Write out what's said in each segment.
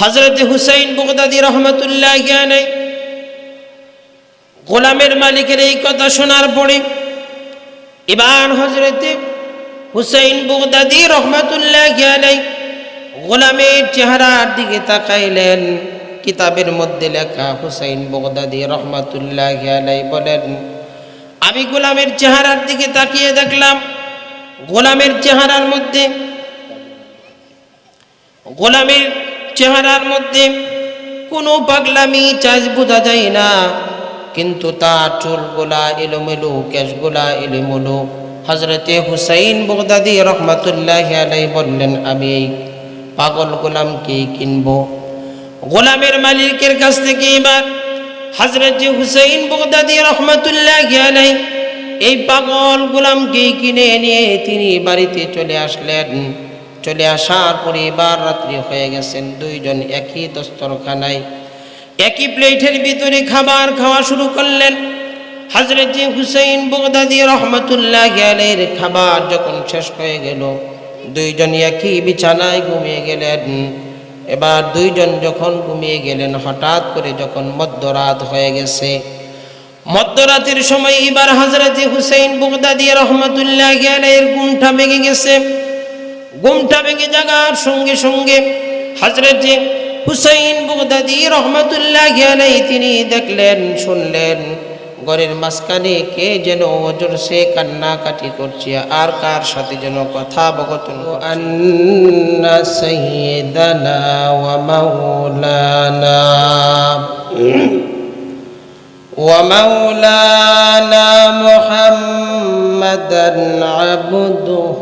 হজরত হুসাইন বগদাদি রহমতুল্লাহ জ্ঞানে গোলামের মালিকের এই কথা শোনার পরে এবার হজরতে হুসাইন বগদাদি রহমতুল্লাহ জ্ঞানে গোলামের চেহারার দিকে তাকাইলেন। কিতাবের মধ্যে লেখা, হুসাইন বগদাদি রহমতুল্লাহ জ্ঞানাই বলেন, আমি গোলামের চেহারার দিকে তাকিয়ে দেখলাম। গোলামের চেহারার মধ্যে গোলামের চেহারার মধ্যে কোনো পাগলামি চাষ বোঝা যায় না। কিন্তু তার চুলগুলা এলোমেলো কেশগুলা এলোমেলো। হজরতে হুসাইন বগদাদি রহমতুল্লাহ আলাই বললেন, আমি এই পাগল গোলামকে কিনবো। গোলামের মালিকের কাছ থেকে এবার হজরত হুসাইন বগদাদি রহমতুল্লাহ আলাই এই পাগল গোলামকে কিনে নিয়ে তিনি বাড়িতে চলে আসলেন। চলে আসার পরে এবার রাত্রি হয়ে গেছেন দুইজন একই দস্তরখানায়। একই প্লেটের ভিতরে খাবার খাওয়া শুরু করলেন। হজরত হুসাইন বগদাদি রহমতুল্লাহ গেলের খাবার যখন শেষ হয়ে গেল, দুইজন একই বিছানায় ঘুমিয়ে গেলেন। এবার দুইজন যখন ঘুমিয়ে গেলেন, হঠাৎ করে যখন মধ্যরাত হয়ে গেছে। মধ্যরাতের সময় এবার হজরত হুসাইন বগদাদি রহমতুল্লাহ গেলের ঘুমটা ভেঙে গেছে। ঘুমটা ভেঙে জাগার সঙ্গে সঙ্গে হজরত হুসাইন বগদাদি রহমতুল্লাহ গেলে তিনি দেখলেন শুনলেন ঘরের মাঝখানে কে যেন ওজোর সে কান্নাকাটি করছে আর কার সাথে যেন কথা বগতন আন্না সৈয়দানা ওয়া মাওলানা ومولانا محمدا عبده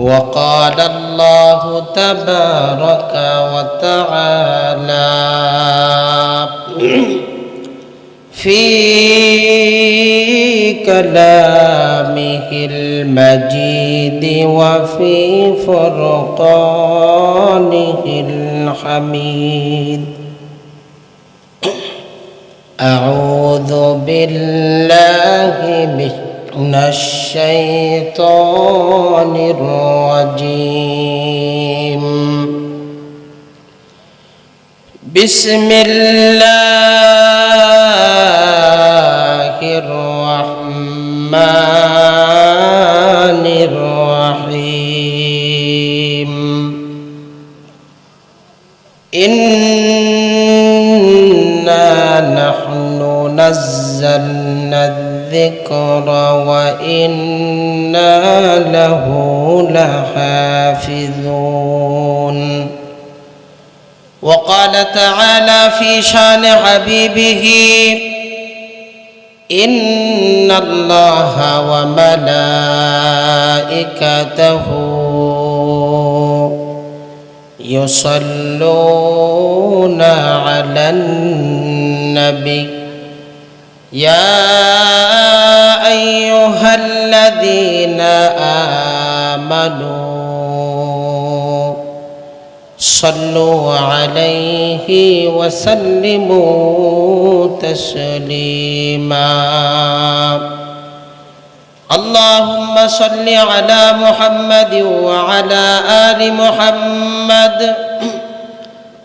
وقال الله تبارك وتعالى في كلامه المجيد وفي فرقانه الحميد. أعوذ بالله من الشيطان الرجيم. بسم الله الرحمن الرحيم. إنا نحن نزلنا الذكر وإنا له لحافظون. وقال تعالى في شان حبيبه إن الله وملائكته يصلون على النبي. يا أيها الذين آمنوا صلوا عليه وسلموا تسليما. اللهم صل على محمد وعلى آل محمد.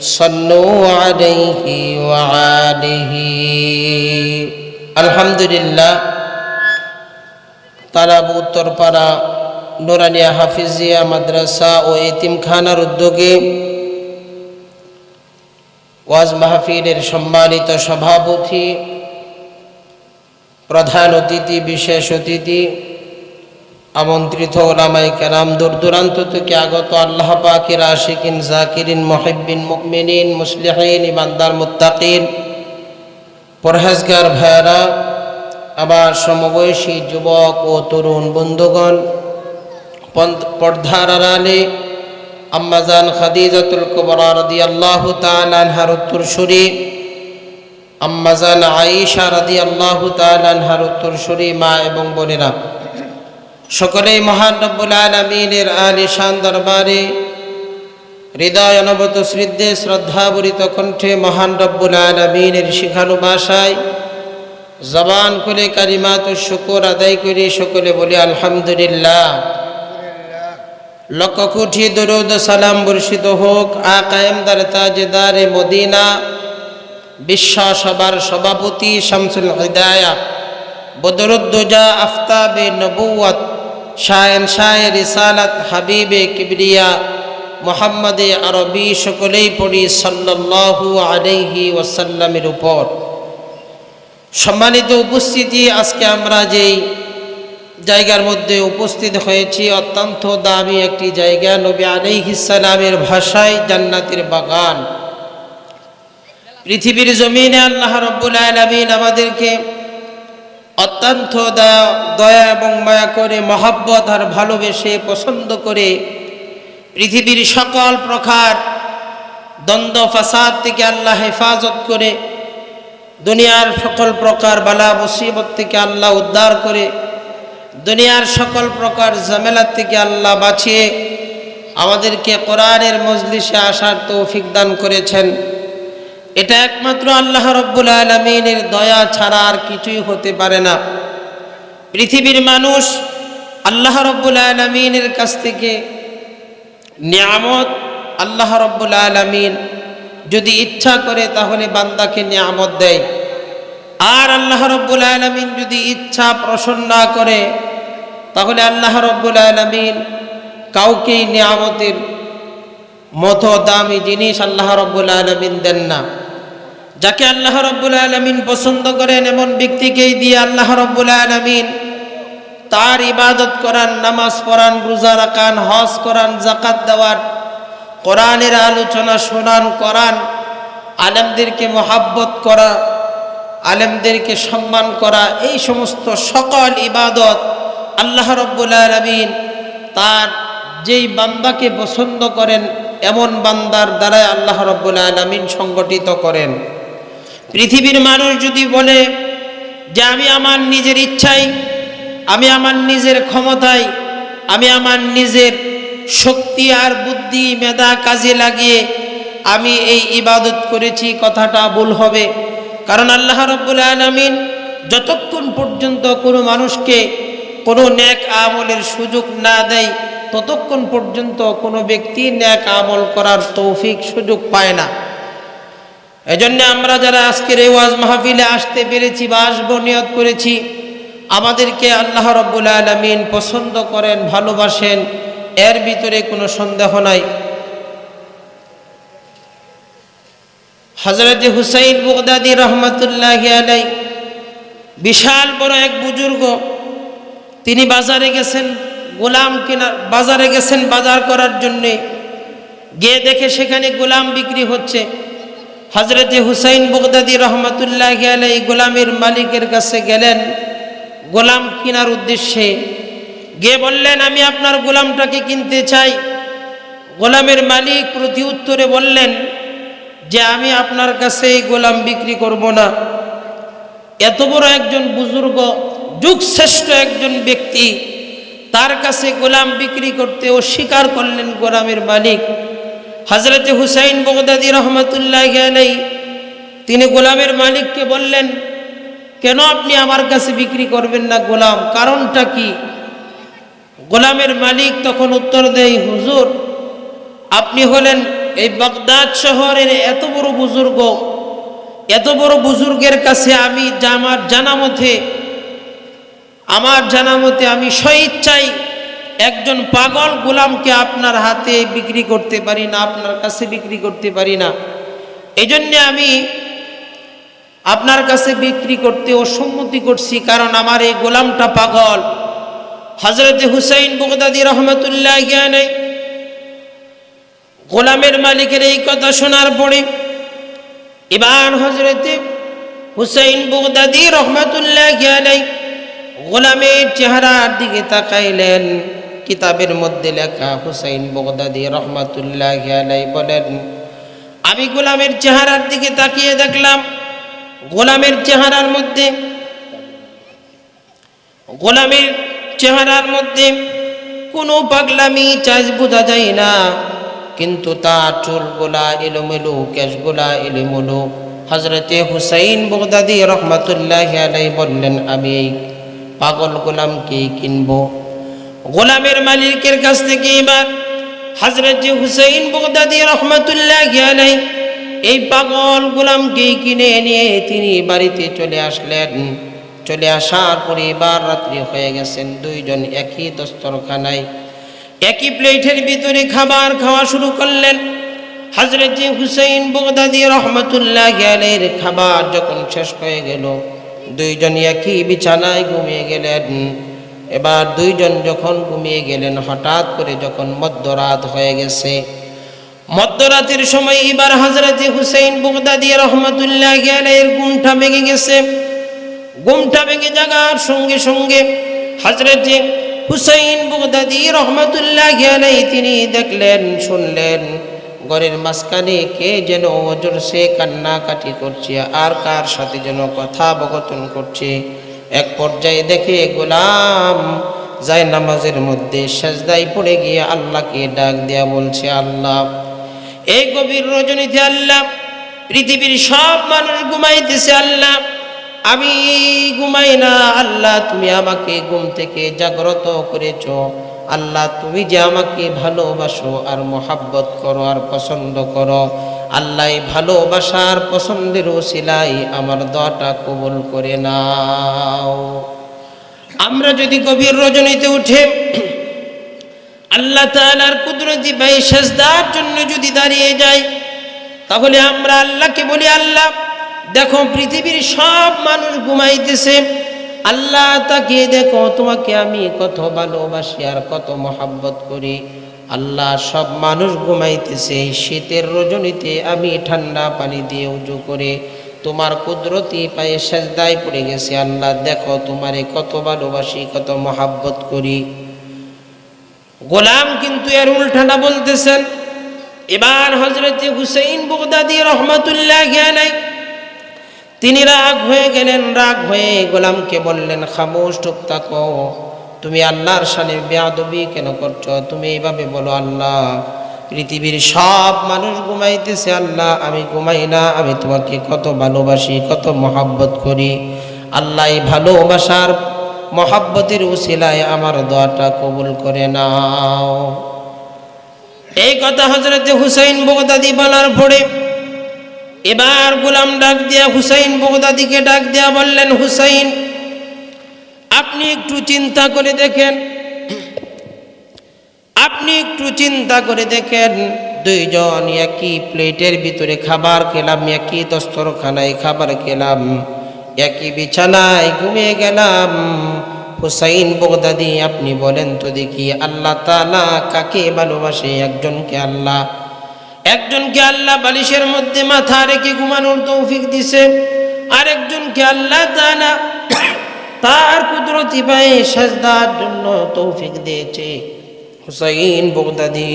صلوا عليه وعاله الحمد لله তারাব উত্তরপাড়া নোরানিয়া হাফিজিয়া মাদ্রাসা ও এতিমখানার উদ্যোগে ওয়াজ মাহফিলের সম্মানিত সভাপতি প্রধান অতিথি বিশেষ অতিথি আমন্ত্রিত ওলামাই কেরাম দূর দূরান্ত থেকে আগত আল্লাহ পাকির আশিকিন, জাকিরিন মহিবিন মুকমিনিন মুসলিহীন, ইমানদার, মুত্তাকিন, পরহেজগার ভাইরা আবার সমবয়সী যুবক ও তরুণ বন্ধুগণ পর্দার আড়ালে আম্মাজান খাদিজাতুল কুবরা রাদিয়াল্লাহু তাআলা আনহার উত্তরসূরি, আম্মাজান আয়েশা রাদিয়াল্লাহু তাআলা আনহার উত্তরসূরি মা এবং বোনেরা। সকলেই মহান রব্বুল আলামিনের আলিশান দরবারে হৃদয় অনবত শ্রদ্ধে শ্রদ্ধাবরিত কণ্ঠে মহান রব্বুল আলামিনের শিখানু ভাষায় জবান করে কারিমাত শুকর আদায় করে সকলে বলি, আলহামদুলিল্লাহ। লক্ষ কোটি দরুদ সালাম বর্ষিত হোক, আ কায়েমদার তাজেদারে মদিনা বিশ্বাসবার সভাপতি শামসুল হৃদায়া, বদরুদ্দোজা আফতাবে নবুয়ত শায়ন শায় রিসালাত হাবিবে কিবরিয়া মোহাম্মদে আরবি সকলেই পড়ি সাল্লাল্লাহু আলাইহি ওয়াসাল্লামের উপর। সম্মানিত উপস্থিতি, আজকে আমরা যেই জায়গার মধ্যে উপস্থিত হয়েছি, অত্যন্ত দামি একটি জায়গা, নবী আলাইহিসালামের ভাষায় জান্নাতের বাগান। পৃথিবীর জমিনে আল্লাহ রব্বুল আলমিন আমাদেরকে অত্যন্ত দয়া দয়া এবং মায়া করে, মহাব্বত আর ভালোবেসে পছন্দ করে পৃথিবীর সকল প্রকার দ্বন্দ্ব, ফাসাদ থেকে আল্লাহ হেফাজত করে, দুনিয়ার সকল প্রকার বালা, মুসিবত থেকে আল্লাহ উদ্ধার করে, দুনিয়ার সকল প্রকার ঝামেলার থেকে আল্লাহ বাঁচিয়ে আমাদেরকে কোরআনের মজলিসে আসার তৌফিক দান করেছেন। এটা একমাত্র আল্লাহ রব্বুল আলমিনের দয়া ছাড়া আর কিছুই হতে পারে না। পৃথিবীর মানুষ আল্লাহ রব্বুল আলমিনের কাছ থেকে নিয়ামত আল্লাহ রব্বুল আলমিন যদি ইচ্ছা করে তাহলে বান্দাকে নিয়ামত দেয়। আর আল্লাহ রব্বুল আলমিন যদি ইচ্ছা প্রসন্ন করে, তাহলে আল্লাহ রব্বুল আলমিন কাউকেই নিয়ামতের মতো দামি জিনিস আল্লাহ রব্বুল আলমিন দেন না। যাকে আল্লাহ রব্বুল আলমিন পছন্দ করেন এমন ব্যক্তিকেই দিয়ে আল্লাহ রব্বুল আলমিন তার ইবাদত করান, নামাজ পড়ান, রোজা রাখান, হজ করান জাকাত দেওয়ার কোরআনের আলোচনা শোনান, করান, আলেমদেরকে মোহাব্বত করা, আলেমদেরকে সম্মান করা, এই সমস্ত সকল ইবাদত আল্লাহ রব্বুল আলমিন তার যেই বান্দাকে পছন্দ করেন, এমন বান্দার দ্বারাই আল্লাহ রব্বুল আলমিন সংগঠিত করেন। পৃথিবীর মানুষ যদি বলে যে আমি আমার নিজের ইচ্ছাই আমি আমার নিজের ক্ষমতায়, আমি আমার নিজের শক্তি আর বুদ্ধি, মেধা কাজে লাগিয়ে আমি এই ইবাদত করেছি, কথাটা ভুল হবে। কারণ আল্লাহ রব্বুল আলমিন যতক্ষণ পর্যন্ত কোনো মানুষকে কোনো ন্যাক আমলের সুযোগ না দেয়, ততক্ষণ পর্যন্ত কোনো ব্যক্তি ন্যাক আমল করার তৌফিক সুযোগ পায় না। এজন্য আমরা যারা আজকের এই ওয়াজ মাহফিলে আসতে পেরেছি বা আসব, নিয়ত করেছি, আমাদেরকে আল্লাহ রব্বুল আলমিন পছন্দ করেন, ভালোবাসেন, এর ভিতরে কোনো সন্দেহ নাই। হজরত হুসাইন বগদাদি রহমতুল্লাহ আলাই বিশাল বড় এক বুজুর্গ, তিনি বাজারে গেছেন, গোলাম কেনা, বাজারে গেছেন বাজার করার জন্যে, গিয়ে দেখে সেখানে গোলাম বিক্রি হচ্ছে। হজরতে হুসাইন বগদাদি রহমতুল্লাহ আলাই গোলামের মালিকের কাছে গেলেন। গোলাম কেনার উদ্দেশ্যে গিয়ে বললেন, আমি আপনার গোলামটাকে কিনতে চাই। গোলামের মালিক প্রতি উত্তরে বললেন, যে আমি আপনার কাছে এই গোলাম বিক্রি করব না। এত বড় একজন বুজুর্গ, যুগশ্রেষ্ঠ একজন ব্যক্তি, তার কাছে গোলাম বিক্রি করতে অস্বীকার করলেন গোলামের মালিক। হজরতে হুসাইন বগদাদি রহমতুল্লাহ আলাই তিনি গোলামের মালিককে বললেন, কেন আপনি আমার কাছে বিক্রি করবেন না গোলাম? কারণটা কি? গোলামের মালিক তখন উত্তর দেয়, হুজুর, আপনি হলেন এই বাগদাদ শহরের এত বড় বুজুর্গ। এত বড় বুজুর্গের কাছে আমি আমার জানা মতে আমার জানা মতে আমি স্বইচ্ছাই একজন পাগল গোলামকে আপনার হাতে বিক্রি করতে পারি না, আপনার কাছে বিক্রি করতে পারি না। এই আমি আপনার কাছে বিক্রি করতে অসম্মতি করছি, কারণ আমার এই গোলামটা পাগল। হজরত হুসাইন বগদাদি রহমতুল্লাহ জ্ঞানে গোলামের মালিকের এই কথা শোনার পরে এবার হজরতে হুসাইন বগদাদি রহমতুল্লাহ জ্ঞানে গোলামের চেহারার দিকে তাকাইলেন। কিতাবের মধ্যে লেখা, হুসাইন বগদাদি রহমতুল্লাহ বলেন, আমি গোলামের চেহারার দিকে তাকিয়ে দেখলাম। গোলামের চেহারার মধ্যে, গোলামের চেহারার মধ্যে কোনো পাগলামি চাষ বোঝা যায় না। কিন্তু তার চুলগুলা এলোমেলো কেশগুলা এলোমেলো। হজরতে হুসাইন বগদাদি রহমতুল্লাহ বললেন, আমি এই পাগল গোলামকে কিনবো। গোলামের মালিকের কাছ থেকে এবার হজরত হুসাইন বগদাদি রহমতুল্লাহ আলাই এই পাগল গোলামকে কিনে নিয়ে তিনি বাড়িতে চলে আসলেন। চলে আসার পরে এবার রাত্রি হয়ে গেছেন দুইজন একই দস্তরখানায়, একই প্লেটের ভিতরে খাবার খাওয়া শুরু করলেন। হজরত হুসাইন বগদাদি রহমতুল্লাহ গেলের খাবার যখন শেষ হয়ে গেল, দুইজন একই বিছানায় ঘুমিয়ে গেলেন। এবার দুইজন যখন ঘুমিয়ে গেলেন, হঠাৎ করে যখন মধ্যরাত হয়ে গেছে, মধ্যরাতের সময় এবার হজরত হুসাইন বগদাদি রহমতুল্লাহ গেলের গুমটা ভেঙে গেছে। গুমটা ভেঙে জাগার সঙ্গে সঙ্গে হজরত হুসাইন বগদাদি রহমতুল্লাহ গেলেই তিনি দেখলেন, শুনলেন, ঘরের মাঝখানে কে যেন ওজোর সে কান্নাকাটি করছে, আর কার সাথে যেন কথা বগতন করছে। এক পর্যায়ে দেখে গোলাম যায় নামাজের মধ্যে সেজদাই পড়ে গিয়ে আল্লাহকে ডাক দেয়া বলছে, আল্লাহ, এই গভীর রজনীতে আল্লাহ, পৃথিবীর সব মানুষ ঘুমাইতেছে, আল্লাহ, আমি ঘুমাই না, আল্লাহ, তুমি আমাকে ঘুম থেকে জাগ্রত করেছ, আল্লাহ, তুমি যে আমাকে ভালোবাসো আর মোহাব্বত করো আর পছন্দ করো আল্লাহ ভালোবাসার পছন্দের ওসিলাই আমার দোয়াটা কবুল করে নাও। আমরা যদি গভীর রজনীতে উঠে আল্লাহ তালার কুদরতি ভাই সেজদার জন্য যদি দাঁড়িয়ে যাই, তাহলে আমরা আল্লাহকে বলি, আল্লাহ, দেখো পৃথিবীর সব মানুষ ঘুমাইতেছে। আল্লাহ তাকিয়ে দেখো, তোমাকে আমি কত ভালোবাসি আর কত মহাব্বত করি। আল্লাহ সব মানুষ ঘুমাইতেছে শীতের রজনীতে আমি ঠান্ডা পানি দিয়ে উজু করে তোমার কুদরতি পায়ে সেজদায় পড়ে গেছে। আল্লাহ, দেখো তোমারে কত ভালোবাসি, কত মহাব্বত করি। গোলাম কিন্তু এর উল্টাটা বলতেছেন, এবার হজরত হুসেইন বগদাদি রহমতুল্লাহ জ্ঞানাই তিনি রাগ হয়ে গেলেন, রাগ হয়ে গোলামকে বললেন, খামোশ টুপ তাকো তুমি আল্লাহর সানে বেয়াদবি কেন করছ? তুমি এইভাবে বলো, আল্লাহ, পৃথিবীর সব মানুষ ঘুমাইতেছে, আল্লাহ, আমি ঘুমাই না, আমি তোমাকে কত ভালোবাসি, কত মহাব্বত করি। আল্লাহ ভালোবাসার মহাব্বতের উসিলায় আমার দোয়াটা কবুল করে নাও। এই কথা হজরত হুসাইন বগদাদি বলার পরে এবার গোলাম ডাক দিয়া, হুসাইন বগদাদিকে ডাক দিয়া বললেন, হুসাইন আপনি একটু চিন্তা করে দেখেন। আপনি একটু চিন্তা করে দেখেন, দুইজন একই প্লেটের ভিতরে খাবার খেলাম, একই দস্তরখানায় খাবার খেলাম, একই বিছানায় ঘুমিয়ে গেলাম। হুসাইন বগদাদি, আপনি বলেন তো দেখি, আল্লাহ তালা কাকে ভালোবাসে? একজনকে আল্লাহ। একজনকে আল্লাহ বালিশের মধ্যে মাথা রেখে ঘুমানোর তৌফিক দিছে। আরেকজনকে আল্লাহ তালা তার কুদরতি পায়ে সাজদার জন্য তৌফিক দিয়েছে। হুসাইন বগদাদি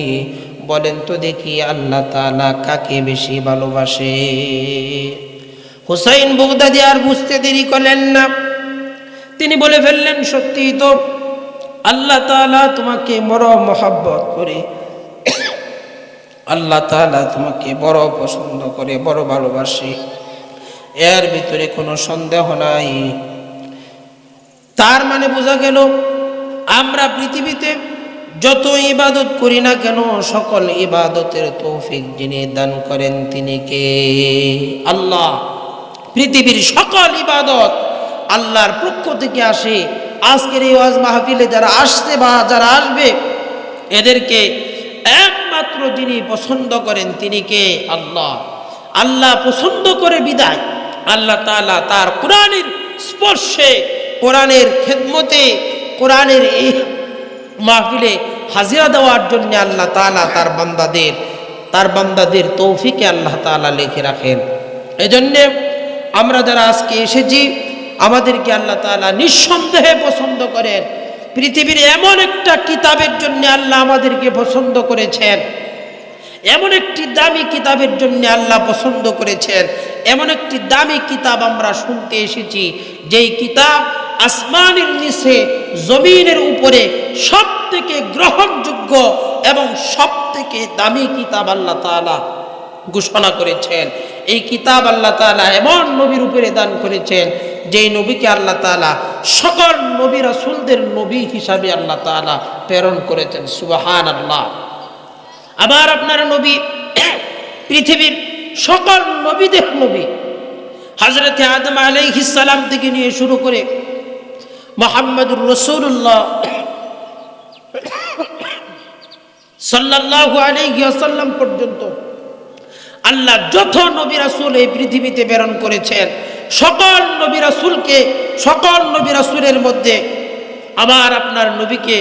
বলেন, তো দেখি আল্লাহ তালা কাকে বেশি ভালোবাসে? হুসাইন বগদাদি আর বুঝতে দেরি করলেন না। তিনি বলে ফেললেন, সত্যি তো আল্লাহ তালা তোমাকে বড় মহাব্বত করে, আল্লাহ তালা তোমাকে বড় পছন্দ করে, বড় ভালোবাসে। এর ভিতরে কোনো সন্দেহ নাই। তার মানে বোঝা গেল, আমরা পৃথিবীতে যত ইবাদত করি না কেন, সকল ইবাদতের তৌফিক যিনি দান করেন তিনি কে? আল্লাহ। পৃথিবীর সকল ইবাদত আল্লাহর পক্ষ থেকে আসে। আজকের এই ওয়াজ মাহফিলে যারা আসছে বা যারা আসবে, এদেরকে একমাত্র যিনি পছন্দ করেন তিনি কে? আল্লাহ। আল্লাহ পছন্দ করে বিদায়। আল্লাহ তাআলা তার কোরআনের স্পর্শে কোরআনের খেদমতে, কোরআনের এই মাহফিলে হাজিরা দেওয়ার জন্য আল্লাহ তাআলা তার বান্দাদের তার বান্দাদের তৌফিকে আল্লাহ তাআলা লিখে রাখেন। এজন্যে আমরা যারা আজকে এসেছি, আমাদেরকে আল্লাহ তাআলা নিঃসন্দেহে পছন্দ করেন। পৃথিবীর এমন একটা কিতাবের জন্য আল্লাহ আমাদেরকে পছন্দ করেছেন। এমন একটি দামি কিতাবের জন্য আল্লাহ পছন্দ করেছেন। এমন একটি দামি কিতাব আমরা শুনতে এসেছি। যেই কিতাব আসমানের নিচে, জমিনের উপরে সব থেকে গ্রহণযোগ্য এবং সব থেকে দামি কিতাব আল্লাহ তাআলা ঘোষণা করেছেন। এই কিতাব আল্লাহ তাআলা এমন নবীর উপরে দান করেছেন, যেই নবীকে আল্লাহ তাআলা সকল নবী রাসূলদের নবী হিসাবে আল্লাহ তাআলা প্রেরণ করেছেন। সুবহান আল্লাহ আবার আপনার নবী পৃথিবীর সকল নবীদের নবী হজরত আদম আলাইহিসালাম থেকে নিয়ে শুরু করে মোহাম্মদুর রসুল্লাহ। সাল্লাল্লাহু আলাইহি ওয়াসাল্লাম পর্যন্ত আল্লাহ যত নবী রাসূল এই পৃথিবীতে প্রেরণ করেছেন, সকল নবী রাসূলকে, সকল নবী রাসূলের মধ্যে আবার আপনার নবীকে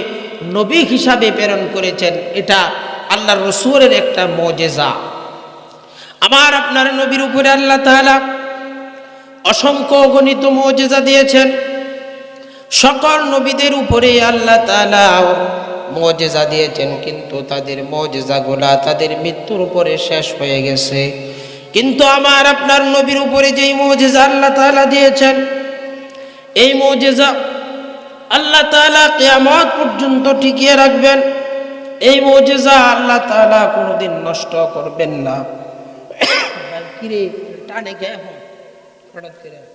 নবী হিসাবে প্রেরণ করেছেন। এটা আল্লাহর রসুলের একটা মজেজা। আমার আপনার নবীর উপরে আল্লাহ তাআলা অসংখ্য গণিত মজেজা দিয়েছেন। সকল নবীদের উপরে আল্লাহ তাআলা মজেজা দিয়েছেন, কিন্তু তাদের মজেজাগুলা তাদের মৃত্যুর উপরে শেষ হয়ে গেছে। কিন্তু আমার আপনার নবীর উপরে যেই মজেজা আল্লাহ তাআলা দিয়েছেন, এই মজেজা আল্লাহ তাআলা কিয়ামত পর্যন্ত টিকিয়ে রাখবেন। এই মজেজা আল্লাহ তাআলা কোনোদিন নষ্ট করবেন না। কিরে, টানে গে হঠাৎ করে।